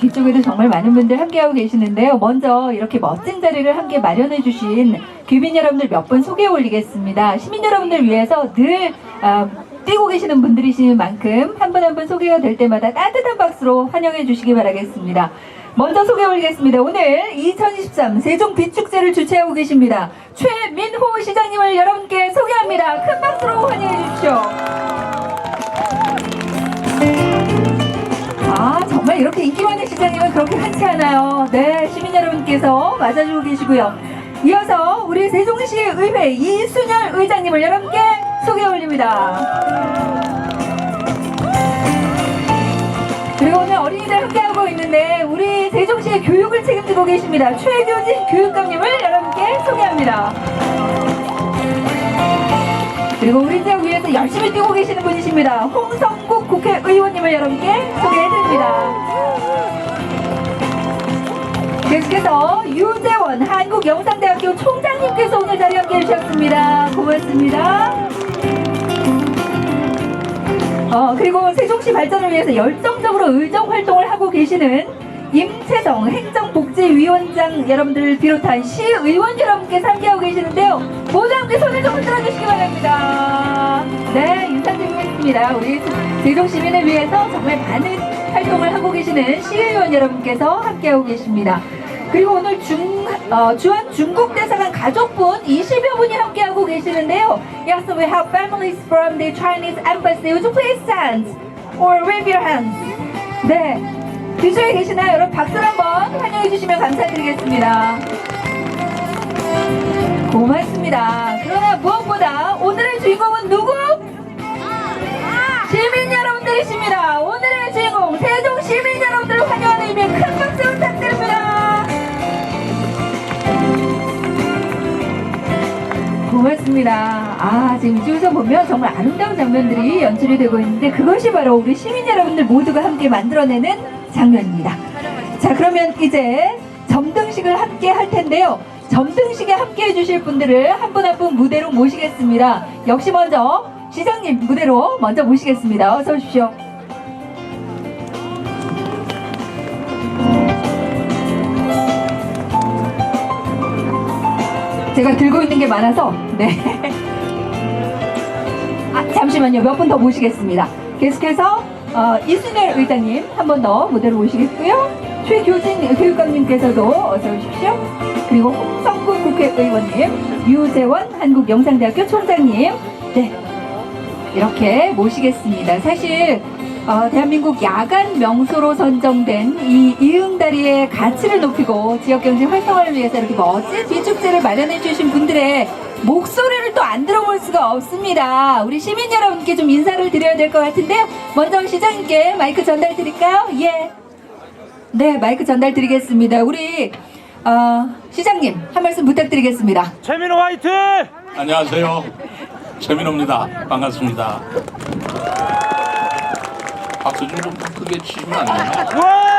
뒤쪽에도 정말 많은 분들 함께하고 계시는데요. 먼저 이렇게 멋진 자리를 함께 마련해 주신 귀빈 여러분들 몇 분 소개해 올리겠습니다. 시민 여러분들 위해서 늘 아, 뛰고 계시는 분들이신 만큼 한 분 한 분 소개가 될 때마다 따뜻한 박수로 환영해 주시기 바라겠습니다. 먼저 소개해 올리겠습니다. 오늘 2023 세종 빛축제를 주최하고 계십니다. 최민호 시장님을 여러분께 소개합니다. 큰 박수로 환영해 주십시오. 정말 이렇게 인기 많은 시장님은 그렇게 흔치 않아요. 네 시민 여러분께서 맞아주고 계시고요. 이어서 우리 세종시 의회 이순열 의장님을 여러분께 소개해 올립니다. 그리고 오늘 어린이들 함께하고 있는데 우리 세종시의 교육을 책임지고 계십니다. 최교진 교육감님을 여러분께 소개합니다. 그리고 우리 지역 위해서 열심히 뛰고 계시는 분이십니다. 홍성국 국회 의원님을 여러분께 소개해드립니다. 계속해서 유재원 한국영상대학교 총장님께서 오늘 자리 함께 해 주셨습니다. 고맙습니다. 어, 그리고 세종시 발전을 위해서 열정적으로 의정 활동을 하고 계시는 임채성 행정복지위원장 여러분들을 비롯한 시의원 여러분께 함께하고 계시는데요. 모두 함께 손을 좀 흔들어 주시기 바랍니다. 네, 인사드리 겠습니다. 우리 세종 시민을 위해서 정말 많은 활동을 하고 계시는 시의원 여러분께서 함께하고 계십니다. 그리고 오늘 중, 어, 주한 중국 대사관 가족분 20여 분이 함께하고 계시는데요. Yes, we have families from the Chinese embassy. Would you please stand or wave your hands? 네. 뒤쪽에 계시나요? 여러분 박수를 한번 환영해 주시면 감사드리겠습니다. 고맙습니다. 그러나 무엇보다 오늘의 주인공은 누구? 여러분들이십니다. 오늘의 주인공 세종 시민 여러분들을 환영하는 의미의 큰 박수 부탁드립니다. 고맙습니다. 아, 지금 이쪽에서 보면 정말 아름다운 장면들이 연출이 되고 있는데 그것이 바로 우리 시민 여러분들 모두가 함께 만들어내는 장면입니다. 자, 그러면 이제 점등식을 함께 할 텐데요. 점등식에 함께 해주실 분들을 한 분 한 분 무대로 모시겠습니다. 역시 먼저 시장님 무대로 먼저 모시겠습니다. 어서 오십시오. 제가 들고 있는 게 많아서 네. 아, 잠시만요. 몇 분 더 모시겠습니다. 계속해서 어, 이순열 의장님 한 번 더 무대로 모시겠고요. 최교진 교육감님께서도 어서 오십시오. 그리고 홍성국 국회의원님, 유재원 한국영상대학교 총장님, 네 이렇게 모시겠습니다. 사실 어, 대한민국 야간 명소로 선정된 이 이응다리의 가치를 높이고 지역경제 활성화를 위해서 이렇게 멋진 비축제를 마련해 주신 분들의 목소리를 또 안 들어볼 수가 없습니다. 우리 시민 여러분께 좀 인사를 드려야 될 것 같은데요. 먼저 시장님께 마이크 전달 드릴까요? 예. 네, 마이크 전달 드리겠습니다. 우리 어, 시장님 한 말씀 부탁드리겠습니다. 최민호 화이팅! 안녕하세요. 최민호입니다. 반갑습니다. 박수 좀좀 크게 치시면 안 되나? 와!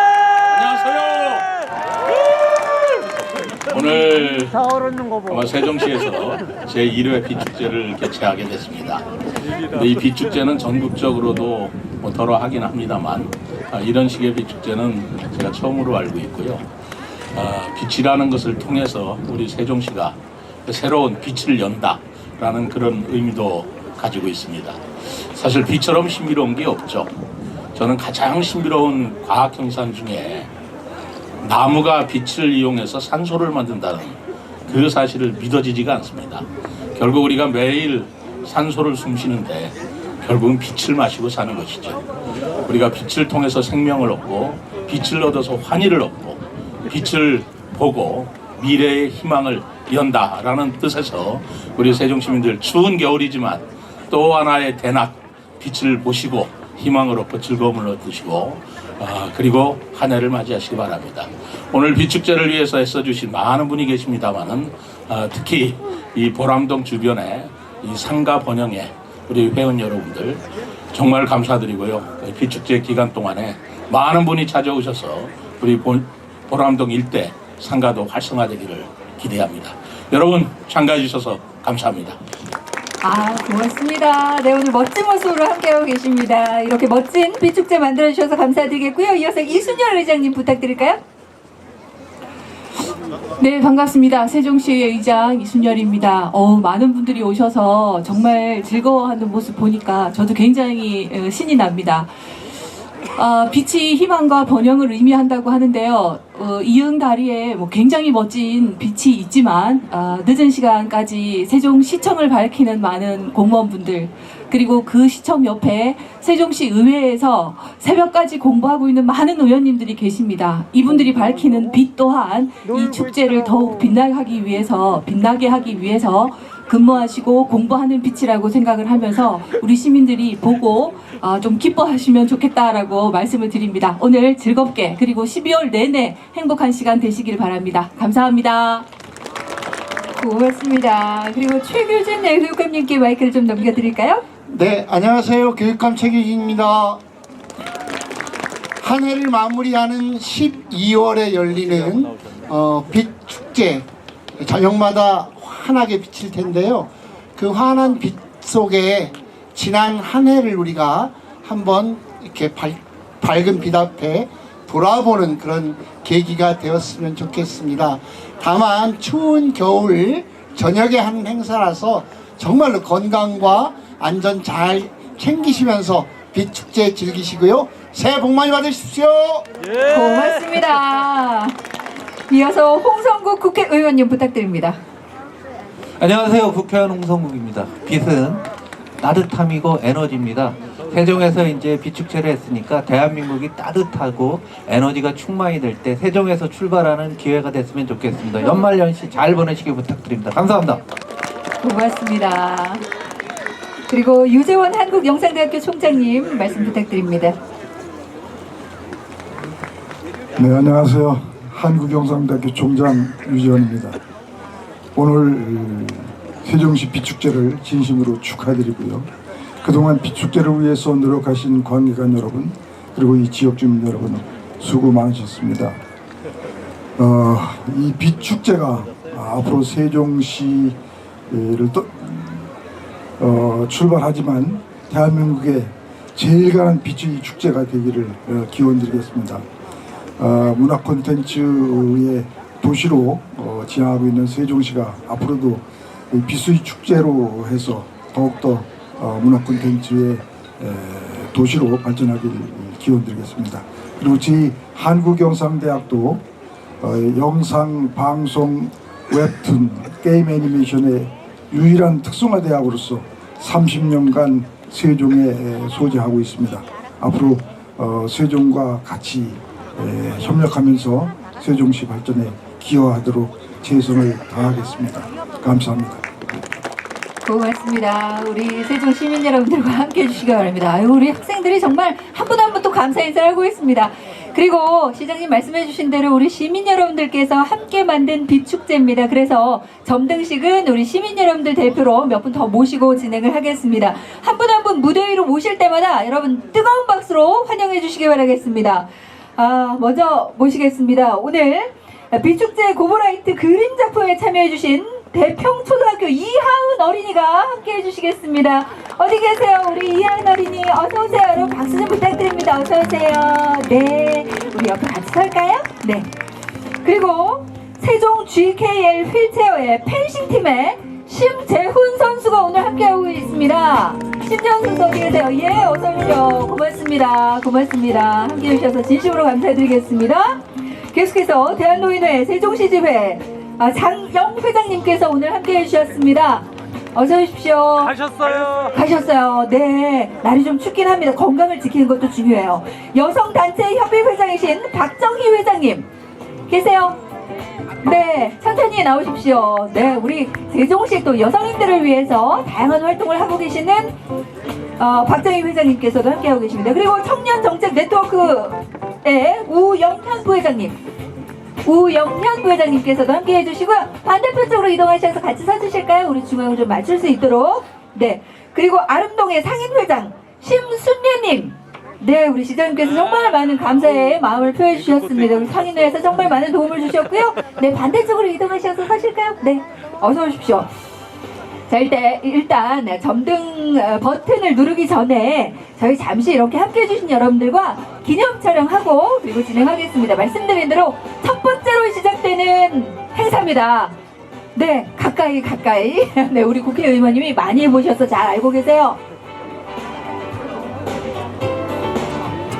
안녕하세요. 오늘 아마 세종시에서 제 1회 비축제를 개최하게 됐습니다. 근데 이 비축제는 전국적으로도 뭐 더러 하긴 합니다만 아, 이런 식의 비축제는 제가 처음으로 알고 있고요. 아, 빛이라는 것을 통해서 우리 세종시가 새로운 빛을 연다 라는 그런 의미도 가지고 있습니다. 사실 빛처럼 신비로운 게 없죠. 저는 가장 신비로운 과학 형상 중에 나무가 빛을 이용해서 산소를 만든다는 그 사실을 믿어지지가 않습니다. 결국 우리가 매일 산소를 숨쉬는데 결국은 빛을 마시고 사는 것이죠. 우리가 빛을 통해서 생명을 얻고 빛을 얻어서 환희를 얻고 빛을 보고 미래의 희망을 연다라는 뜻에서 우리 세종 시민들 추운 겨울이지만 또 하나의 대낮 빛을 보시고 희망을 얻고 즐거움을 얻으시고 아, 그리고 한 해를 맞이하시기 바랍니다. 오늘 비축제를 위해서 애써주신 많은 분이 계십니다만은 아, 특히 이 보람동 주변에 이 상가 번영에 우리 회원 여러분들 정말 감사드리고요. 이 비축제 기간 동안에 많은 분이 찾아오셔서 우리 보, 보람동 일대 상가도 활성화되기를 기대합니다. 여러분 참가해 주셔서 감사합니다. 아, 고맙습니다. 네, 오늘 멋진 모습으로 함께하고 계십니다. 이렇게 멋진 비축제 만들어주셔서 감사드리겠고요. 이어서 이순열 의장님 부탁드릴까요? 네, 반갑습니다. 세종시의 의장 이순열입니다. 어, 많은 분들이 오셔서 정말 즐거워하는 모습 보니까 저도 굉장히 어, 신이 납니다. 아, 빛이 희망과 번영을 의미한다고 하는데요. 어, 이응 다리에 뭐 굉장히 멋진 빛이 있지만 아, 늦은 시간까지 세종시청을 밝히는 많은 공무원분들 그리고 그 시청 옆에 세종시 의회에서 새벽까지 공부하고 있는 많은 의원님들이 계십니다. 이분들이 밝히는 빛 또한 이 축제를 더욱 빛나게 하기 위해서 빛나게 하기 위해서 근무하시고 공부하는 빛이라고 생각을 하면서 우리 시민들이 보고 아, 좀 기뻐하시면 좋겠다라고 말씀을 드립니다. 오늘 즐겁게 그리고 12월 내내 행복한 시간 되시길 바랍니다. 감사합니다. 고맙습니다. 그리고 최규진 네, 교육감님께 마이크를 좀 넘겨드릴까요? 네, 안녕하세요. 교육감 최규진입니다. 한 해를 마무리하는 12월에 열리는 어, 빛 축제 저녁마다 환하게 비칠 텐데요. 그 환한 빛 속에 지난 한 해를 우리가 한번 이렇게 밝, 밝은 빛 앞에 돌아보는 그런 계기가 되었으면 좋겠습니다. 다만 추운 겨울 저녁에 하는 행사라서 정말로 건강과 안전 잘 챙기시면서 빛 축제 즐기시고요. 새해 복 많이 받으십시오. 고맙습니다. 이어서 홍성국 국회의원님 부탁드립니다. 안녕하세요. 국회의원 홍성국입니다. 빛은 따뜻함이고 에너지입니다. 세종에서 이제 비축제를 했으니까 대한민국이 따뜻하고 에너지가 충만이 될 때 세종에서 출발하는 기회가 됐으면 좋겠습니다. 연말 연시 잘 보내시길 부탁드립니다. 감사합니다. 고맙습니다. 그리고 유재원 한국영상대학교 총장님 말씀 부탁드립니다. 네, 안녕하세요. 한국영상대학교 총장 유지원입니다. 오늘 세종시 비축제를 진심으로 축하드리고요. 그동안 비축제를 위해서 노력하신 관계관 여러분, 그리고 이 지역 주민 여러분 수고 많으셨습니다. 어, 이 비축제가 앞으로 세종시를 또 어, 출발하지만 대한민국의 제일 강한 빛의 축제가 되기를 어, 기원드리겠습니다. 어, 문화 콘텐츠의 도시로 어, 지향하고 있는 세종시가 앞으로도 이 비수의 축제로 해서 더욱더 어, 문화 콘텐츠의 에, 도시로 발전하길 기원드리겠습니다. 그리고 저희 한국영상대학도 어, 영상, 방송, 웹툰, 게임 애니메이션의 유일한 특성화 대학으로서 30년간 세종에 소재하고 있습니다. 앞으로 어, 세종과 같이 에, 협력하면서 세종시 발전에 기여하도록 최선을 다하겠습니다. 감사합니다. 고맙습니다. 우리 세종 시민 여러분들과 함께 해주시기 바랍니다. 아유, 우리 학생들이 정말 한 분 한 분 또 감사 인사를 하고 있습니다. 그리고 시장님 말씀해 주신 대로 우리 시민 여러분들께서 함께 만든 빛축제입니다. 그래서 점등식은 우리 시민 여러분들 대표로 몇 분 더 모시고 진행을 하겠습니다. 한 분 한 분 무대 위로 모실 때마다 여러분 뜨거운 박수로 환영해 주시기 바라겠습니다. 아, 먼저 모시겠습니다. 오늘 비축제 고보라이트 그림 작품에 참여해주신 대평초등학교 이하은 어린이가 함께 해주시겠습니다. 어디 계세요? 우리 이하은 어린이 어서오세요. 여러분 박수 좀 부탁드립니다. 어서오세요. 네. 우리 옆에 같이 설까요? 네. 그리고 세종 GKL 휠체어의 펜싱팀의 심재훈 선수가 오늘 함께하고 있습니다. 심재훈 선수 어디 계세요? 예, 어서오십시오. 고맙습니다. 고맙습니다. 함께해 주셔서 진심으로 감사드리겠습니다. 계속해서 대한노인회 세종시집회 아, 장영 회장님께서 오늘 함께해 주셨습니다. 어서 오십시오. 하셨어요. 가셨어요. 네. 날이 좀 춥긴 합니다. 건강을 지키는 것도 중요해요. 여성단체 협의 회장이신 박정희 회장님. 계세요? 네. 천천히 나오십시오. 네. 우리 세종시 또 여성인들을 위해서 다양한 활동을 하고 계시는 어, 박정희 회장님께서도 함께하고 계십니다. 그리고 청년 정책 네트워크 의 우영현 부회장님. 우영현 부회장님께서도 함께 해주시고요. 반대편 쪽으로 이동하셔서 같이 서주실까요? 우리 중앙을 좀 맞출 수 있도록. 네. 그리고 아름동의 상인회장 심순례님. 네, 우리 시장님께서 정말 많은 감사의 마음을 표해 주셨습니다. 우리 상인회에서 정말 많은 도움을 주셨고요. 네, 반대쪽으로 이동하셔서 서실까요? 네. 어서 오십시오. 자, 일단, 일단 점등 어, 버튼을 누르기 전에 저희 잠시 이렇게 함께 해주신 여러분들과 기념 촬영하고 그리고 진행하겠습니다. 말씀드린 대로 첫 번째로 시작되는 행사입니다. 네, 가까이, 가까이. 네, 우리 국회의원님이 많이 해보셔서 잘 알고 계세요.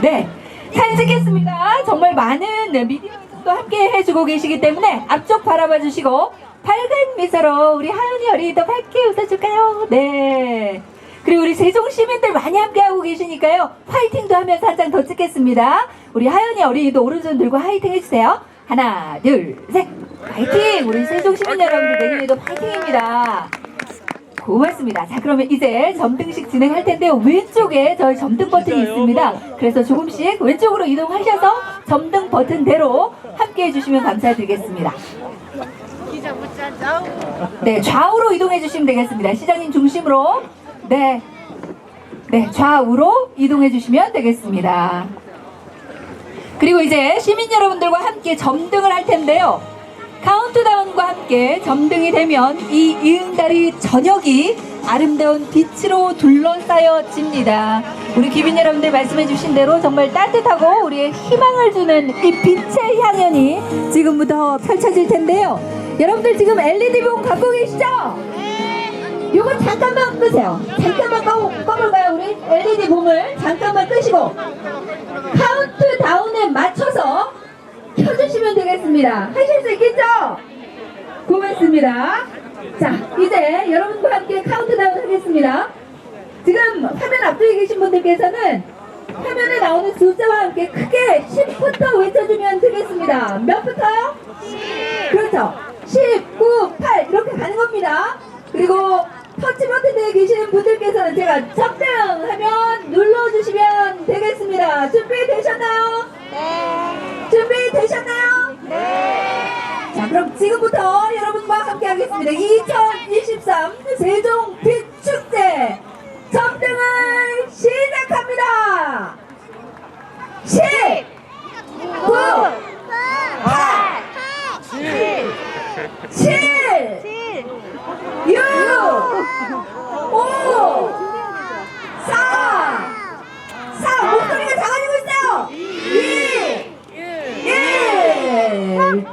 네, 사진 찍겠습니다. 정말 많은 네, 미디어도 함께 해주고 계시기 때문에 앞쪽 바라봐 주시고 밝은 미소로 우리 하은이 어린이도 밝게 웃어줄까요? 네. 그리고 우리 세종 시민들 많이 함께하고 계시니까요. 화이팅도 하면서 한 장 더 찍겠습니다. 우리 하은이 어린이도 오른손 들고 화이팅 해주세요. 하나, 둘, 셋. 화이팅! 우리 세종 시민 여러분들 내년에도 화이팅입니다. 고맙습니다. 자, 그러면 이제 점등식 진행할 텐데 요. 왼쪽에 저희 점등 버튼이 있습니다. 그래서 조금씩 왼쪽으로 이동하셔서 점등 버튼대로 함께 해주시면 감사드리겠습니다. 네, 좌우로 이동해 주시면 되겠습니다. 시장님 중심으로. 네. 네, 좌우로 이동해 주시면 되겠습니다. 그리고 이제 시민 여러분들과 함께 점등을 할 텐데요. 카운트다운과 함께 점등이 되면 이 이응다리 저녁이 아름다운 빛으로 둘러싸여집니다. 우리 기빈 여러분들 말씀해 주신 대로 정말 따뜻하고 우리의 희망을 주는 이 빛의 향연이 지금부터 펼쳐질 텐데요. 여러분들 지금 LED봉 갖고 계시죠? 요거 잠깐만 끄세요. 잠깐만 꺼, 꺼볼까요? 우리 LED 봉을 잠깐만 끄시고 카운트 다운에 맞춰서 켜주시면 되겠습니다. 하실 수 있겠죠? 고맙습니다. 자, 이제 여러분과 함께 카운트다운 하겠습니다. 지금 화면 앞쪽에 계신 분들께서는 화면에 나오는 숫자와 함께 크게 10부터 외쳐주면 되겠습니다. 몇부터요? 10. 그렇죠. 10, 9, 8 이렇게 가는 겁니다. 그리고 터치 버튼에 계시는 분들께서는 제가 적당하면 눌러주시면 되겠습니다. 준비되셨나요? 네. 준비되셨나요? 네. 자, 그럼 지금부터 여러분과 함께 하겠습니다. 2023 세종 빛축제 점등을 시작합니다. 10, 9, 8, 7, 6, 5, 4, 4, 목소리가 작아지고 있어요. 2, 1,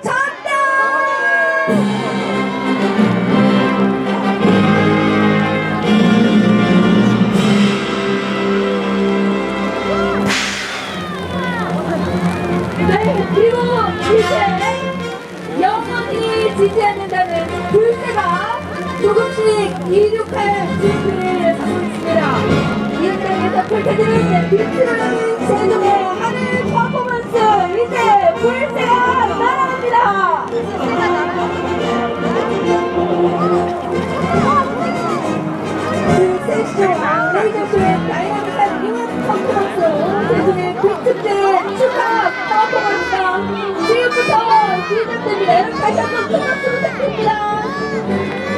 전달! 네, 그리고 이제 지지 않는다는 불새가 조금씩 이륙할 준비를 하고 있습니다. 이 땅에서 펼쳐지는 빛으로 세종의 하늘 퍼포먼스 이제 불새가 날아갑니다. 불새쇼, 레이저쇼의 다이나믹한 융합 퍼포먼스 시작됩니다. 여러분 다시 한번 큰 박수 부탁드립니다.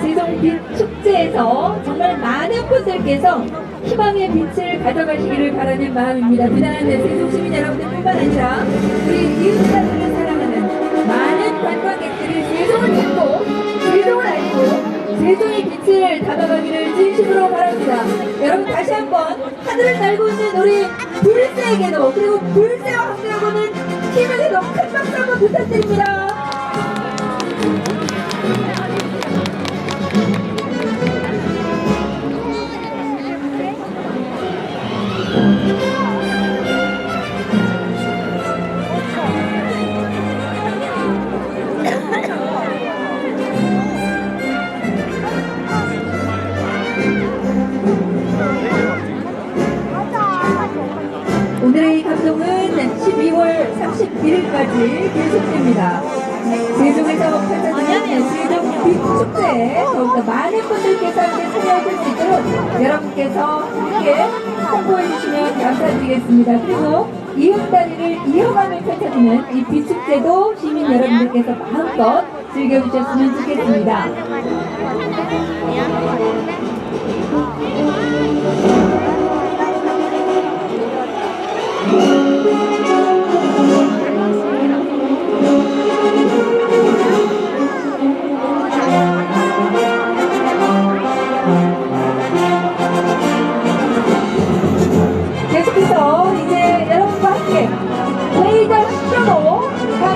세종빛 축제에서 정말 많은 분들께서 희망의 빛을 가져가시기를 바라는 마음입니다. 비단 세종 시민 여러분들뿐만 아니라 우리 이웃사들을 사랑하는 많은 관광객들이 세종을 찾고 세종을 알고 세종의 빛을 담아가기를 진심으로 바랍니다. 여러분 다시 한번 하늘을 날고 있는 우리 불새에게도 그리고 불새와 함께하고는 팀에게도 큰 박수 한번 부탁드립니다. 12월 10월 31일까지 계속됩니다. 세종에서 펼쳐지는 세종 빛축제 더욱더 많은 분들께서 함께 참여하실 수 있도록 여러분께서 함께 홍보해 주시면 감사드리겠습니다. 그리고 이웃다리를 이어가며 펼쳐지는 이 빛축제도 시민 여러분들께서 마음껏 즐겨주셨으면 좋겠습니다. 계속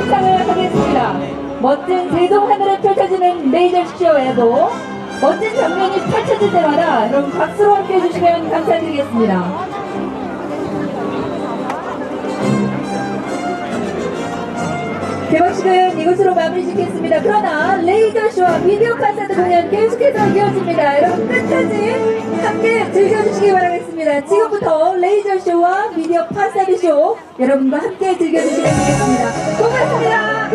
감상을 하겠습니다. 멋진 세종 하늘에 펼쳐지는 레이저 쇼에도 멋진 장면이 펼쳐질 때마다 여러분 박수로 함께 해주시면 감사드리겠습니다. 개막식은 이곳으로 마무리 짓겠습니다. 그러나 레이더쇼와 비디오 콘서트 공연 계속해서 이어집니다. 여러분 끝까지 함께 즐겨주시기 바라겠습니다. 지금부터 레이저쇼와 미디어 파사드쇼 여러분과 함께 즐겨주시면 되겠습니다. 고맙습니다.